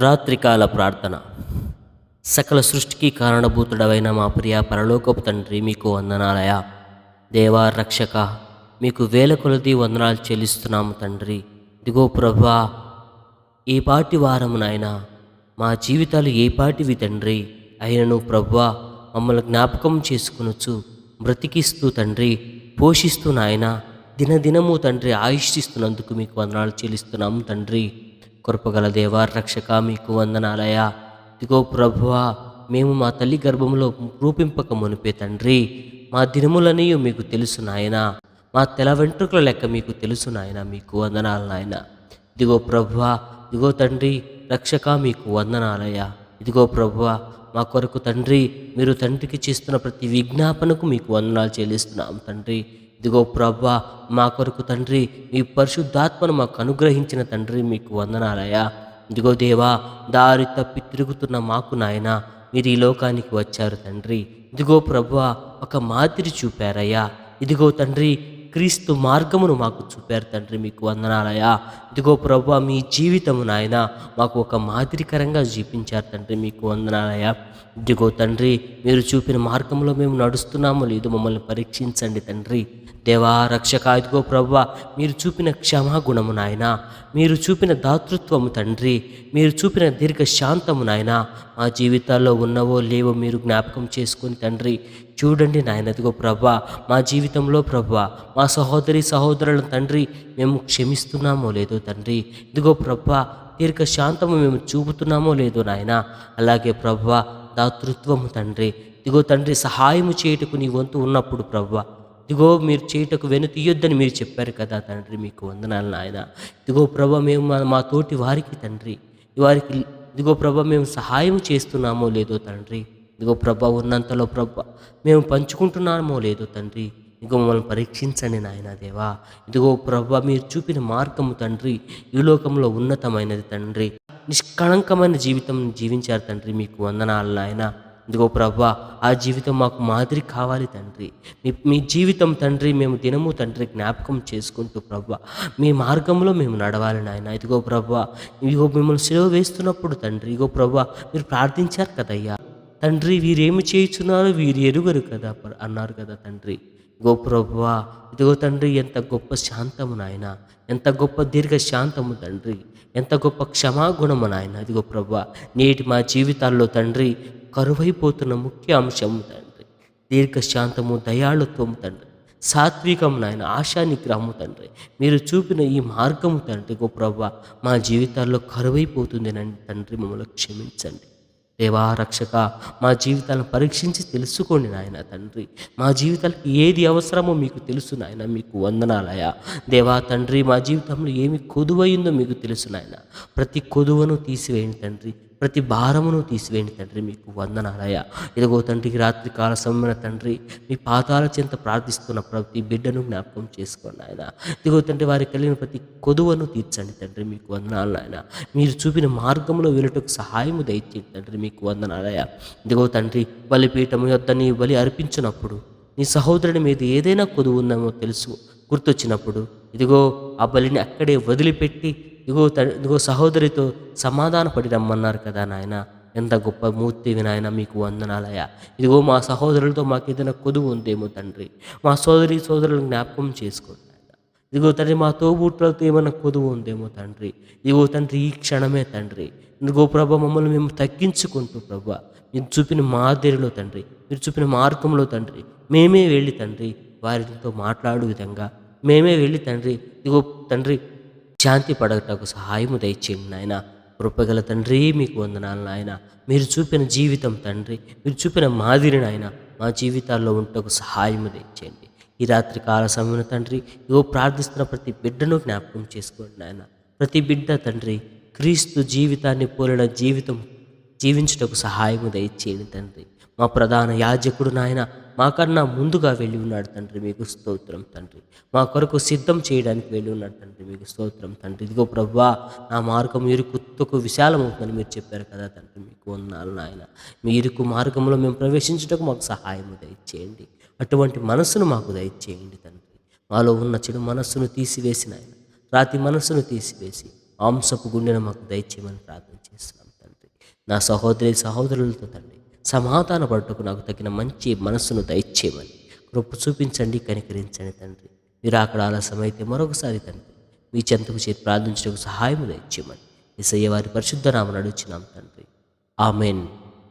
రాత్రికాల ప్రార్థన. సకల సృష్టికి కారణభూతుడవైన మా ప్రియ పరలోకపు తండ్రి మీకు వందనాలయ. దేవా రక్షక మీకు వేల కొలది వందనాలు చెల్లిస్తున్నాము తండ్రి. దిగో ప్రభా ఈ పాటి వారము నాయన మా జీవితాలు ఏ పాటివి తండ్రి? అయినను ప్రభా మమ్మల్ని జ్ఞాపకం చేసుకునొచ్చు బ్రతికిస్తూ తండ్రి పోషిస్తూ నాయన దినదినము తండ్రి ఆయుష్టిస్తున్నందుకు మీకు వందనాలు చెల్లిస్తున్నాము తండ్రి. కృపగల దేవా రక్షక మీకు వందనాలయ ఇదిగో ప్రభువా మేము మా తల్లి గర్భంలో రూపింపక మునిపే తండ్రి. మా దినములన్నీ మీకు తెలుసు నాయన. మా తెల వెంట్రుకల లెక్క మీకు తెలుసు నాయన మీకు వందనాలు నాయన. ఇదిగో ప్రభువా ఇదిగో తండ్రి రక్షక మీకు వందనాలయ ఇదిగో ప్రభువా మా కొరకు తండ్రి మీరు తండ్రికి చేస్తున్న ప్రతి విజ్ఞాపనకు మీకు వందనాలు చెల్లిస్తున్నాం తండ్రి. ఇదిగో ప్రభా మా కొరకు తండ్రి మీ పరిశుద్ధాత్మను మాకు అనుగ్రహించిన తండ్రి మీకు వందనాలయ్యా. ఇదిగో దేవా దారి తప్పి తిరుగుతున్న మాకు నాయన మీరు ఈ లోకానికి వచ్చారు తండ్రి. ఇదిగో ప్రభువా ఒక మాదిరి చూపారయ్యా. ఇదిగో తండ్రి క్రీస్తు మార్గమును మాకు చూపారు తండ్రి మీకు వందనాలయా ఇదిగో ప్రభు మీ జీవితము నాయన మాకు ఒక మాదిరికరంగా చూపించారు తండ్రి మీకు వందనాలయా ఇదిగో తండ్రి మీరు చూపిన మార్గంలో మేము నడుస్తున్నాము లేదు మమ్మల్ని పరీక్షించండి తండ్రి. దేవా రక్షక ఇదిగో ప్రవ్వ మీరు చూపిన క్షమాగుణము నాయన మీరు చూపిన దాతృత్వము తండ్రి మీరు చూపిన దీర్ఘ శాంతము నాయన మా జీవితాల్లో ఉన్నవో లేవో మీరు జ్ఞాపకం చేసుకుని తండ్రి చూడండి నాయన ఇదిగో ప్రభా మా జీవితంలో ప్రభా మా సహోదరి సహోదరుల తండ్రి మేము క్షమిస్తున్నామో లేదో తండ్రి ఇదిగో ప్రభా దీర్ఘ శాంతము మేము చూపుతున్నామో లేదో నాయన అలాగే ప్రభా దాతృత్వము తండ్రి ఇదిగో తండ్రి సహాయము చేయుటకు నీ వంతు ఉన్నప్పుడు ప్రభా ఇదిగో మీరు చేయుటకు వెను తీయొద్దని మీరు చెప్పారు కదా తండ్రి మీకు వందనాలు నాయన. ఇదిగో ప్రభా మేము మా- మా తోటి వారికి తండ్రి. వారికి ఇదిగో ప్రభ మేము సహాయం చేస్తున్నామో లేదో తండ్రి. ఇదిగో ప్రభ ఉన్నంతలో ప్రభా మేము పంచుకుంటున్నామో లేదో తండ్రి. ఇదిగో మమ్మల్ని పరీక్షించండి నాయన దేవా. ఇదిగో ప్రభా మీరు చూపిన మార్గము తండ్రి ఈ లోకంలో ఉన్నతమైనది తండ్రి. నిష్కళంకమైన జీవితం జీవించారు తండ్రి మీకు వందనాలు నాయన. ఇదిగో ప్రభా ఆ జీవితం మాకు మాదిరి కావాలి తండ్రి. మీ మీ జీవితం తండ్రి మేము దినము తండ్రి జ్ఞాపకం చేసుకుంటూ ప్రభా మీ మార్గంలో మేము నడవాలి నాయన. ఇదిగో ప్రభా ఇదిగో మిమ్మల్ని సెలవు వేస్తున్నప్పుడు తండ్రి ఇదిగో ప్రభా మీరు ప్రార్థించారు కదయ్యా. తండ్రి వీరేమి చేయుచున్నారో వీరు ఎరుగరు కదా అన్నారు కదా తండ్రి. గో ప్రభువా ఇదిగో తండ్రి ఎంత గొప్ప శాంతము నాయన. ఎంత గొప్ప దీర్ఘ శాంతము తండ్రి. ఎంత గొప్ప క్షమాగుణము నాయన. ఇదిగో ప్రభా నేటి మా జీవితాల్లో తండ్రి కరువైపోతున్న ముఖ్య అంశము తండ్రి. దీర్ఘశాంతము దయాళుత్వం తండ్రి. సాత్వికం నాయన ఆశానిగ్రహము తండ్రి. మీరు చూపిన ఈ మార్గము తండ్రి గో ప్రభ మా జీవితాల్లో కరువైపోతుంది నండి తండ్రి మమ్మల్ని క్షమించండి. దేవా రక్షక మా జీవితాలను పరీక్షించి తెలుసుకోండి నాయన తండ్రి. మా జీవితాలకు ఏది అవసరమో మీకు తెలుసు నాయన మీకు వందనాలయ దేవా తండ్రి మా జీవితంలో ఏమి కొదువైందో మీకు తెలుసు నాయన. ప్రతి కొదువను తీసివేయండి తండ్రి. ప్రతి భారమును తీసివేయండి తండ్రి మీకు వందనాలయ ఇదిగో తండ్రికి రాత్రి కాల సమయమైన తండ్రి మీ పాతాల చెంత ప్రార్థిస్తున్న ప్రతి బిడ్డను జ్ఞాపకం చేసుకోండి ఆయన ఇదిగో తండ్రి వారికి కలిగిన ప్రతి కొదువను తీర్చండి తండ్రి మీకు వందనాలు నాయన. మీరు చూపిన మార్గంలో వెళ్ళటకు సహాయము దయచేయండి తండ్రి మీకు వందనాలయ ఇదిగో తండ్రి బలిపీఠము యొద్ద నీ బలి అర్పించినప్పుడు నీ సహోదరుని మీద ఏదైనా కొదువు ఉందేమో తెలుసు గుర్తొచ్చినప్పుడు ఇదిగో ఆ బలిని అక్కడే వదిలిపెట్టి ఇదిగో ఇదిగో సహోదరితో సమాధాన పడి రమ్మన్నారు కదా నాయన. ఎంత గొప్ప మూర్తివి నాయన మీకు వందనాలయ ఇదిగో మా సహోదరులతో మాకు ఏదైనా కొదువు ఉందేమో తండ్రి. మా సోదరి సోదరులను జ్ఞాపకం చేసుకోండి ఇదిగో తండ్రి మా తోబుట్లతో ఏమైనా కొదువు ఉందేమో తండ్రి. ఇదిగో తండ్రి ఈ క్షణమే తండ్రి. ఇదిగో ప్రభ మమ్మల్ని మేము తగ్గించుకుంటూ ప్రభ. మీరు చూపిన మాదిరిలో తండ్రి. మీరు చూపిన మార్గంలో తండ్రి. మేమే వెళ్ళి తండ్రి వారితో మాట్లాడు విధంగా. మేమే వెళ్ళి తండ్రి. ఇదిగో తండ్రి శాంతి పడటకు సహాయము దయచేయండి నాయన. కృపగల తండ్రి మీకు వందనాలు నాయన. మీరు చూపిన జీవితం తండ్రి మీరు చూపిన మాదిరి నాయన. మా జీవితాల్లో ఉంటకు సహాయము దయచేయండి. ఈ రాత్రి కాల సమయం తండ్రి ఇగో ప్రార్థిస్తున్న ప్రతి బిడ్డను జ్ఞాపకం చేసుకోండి నాయన. ప్రతి బిడ్డ తండ్రి క్రీస్తు జీవితాన్ని పోలిన జీవితం జీవించుటకు సహాయము దయచేయండి తండ్రి. మా ప్రధాన యాజకుడు నాయన మాకన్నా ముందుగా వెళ్ళి ఉన్నాడు తండ్రి మీకు స్తోత్రం తండ్రి. మా కొరకు సిద్ధం చేయడానికి వెళ్ళి ఉన్నాడు తండ్రి మీకు స్తోత్రం తండ్రి. ఇదిగో ప్రభా నా మార్గం ఇరుకుత్తుకు విశాలమవుతుందని మీరు చెప్పారు కదా తండ్రి మీకు ఉన్నాను నాయన. మీ ఇరుకు మార్గంలో మేము ప్రవేశించుటకు మాకు సహాయం దయచేయండి. అటువంటి మనస్సును మాకు దయచేయండి తండ్రి. మాలో ఉన్న చెడు మనస్సును తీసివేసిన ఆయన రాతి మనస్సును తీసివేసి మాంసపు గుండెను మాకు దయచేయమని ప్రార్థన చేస్తున్నాం నా సహోదరి సహోదరులతో తండ్రి సమాధాన పట్టుకు నాకు తగిన మంచి మనస్సును దయచేయమని. కృప చూపించండి కనికరించండి తండ్రి. మీరు అక్కడ ఆలస్యమైతే మరొకసారి తండ్రి. మీ చెంతకు చేతి ప్రార్థించడానికి సహాయం దయచేయమని. ఇసయ్య వారి పరిశుద్ధ నామను అడుగుచున్నాం తండ్రి. ఆమెన్.